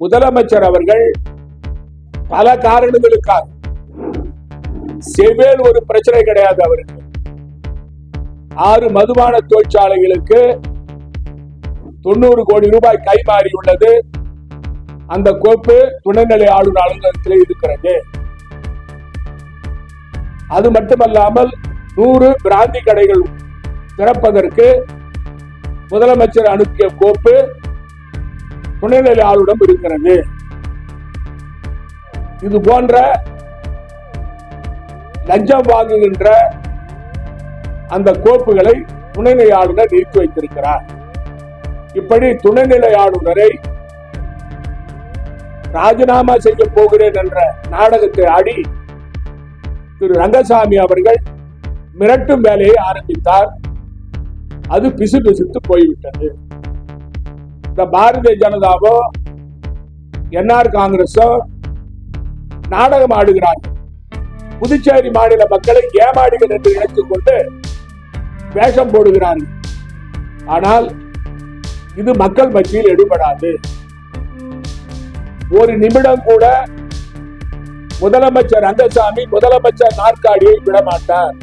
முதலமைச்சர் அவர்கள் பல காரணங்களுக்காக செவேல் ஒரு பிரச்சனை கிடையாது அவருக்கு. ஆறு மதுபான தொழிற்சாலைகளுக்கு தொண்ணூறு கோடி ரூபாய் கைமாறி உள்ளது. அந்த கோப்பு துணைநிலை ஆளுநர் அலுவலகத்தில் இருக்கிறது. அது மட்டுமல்லாமல் நூறு பிராந்தி கடைகள் திறப்பதற்கு முதலமைச்சர் அனுப்பிய கோப்பு துணைநிலை ஆளுடம் இருக்கிறது. இது போன்ற லஞ்சம் வாங்குகின்ற அந்த கோப்புகளை துணைநிலை ஆளுநர் நீக்கி வைத்திருக்கிறார். இப்படி துணைநிலை ஆளுநரை ராஜினாமா செய்ய போகிறேன் என்ற நாடகத்தை ஆடி திரு ரங்கசாமி அவர்கள் மிரட்டும் வேலையை ஆரம்பித்தார். அது பிசு பிசுத்து போய்விட்டது. இந்த பாரதிய ஜனதாவோ என்ஆர் காங்கிரஸோ நாடகம் ஆடுகிறார்கள் புதுச்சேரி மாநில மக்களை ஏமாடுகள் என்று நினைத்துக் கொண்டு வேஷம் போடுகிறார்கள் ஆனால் இது மக்கள் மத்தியில் எடுபடாது. ஒரு நிமிடம் கூட முதலமைச்சர் ரங்கசாமி முதலமைச்சர் நாற்காலியை விடமாட்டார்.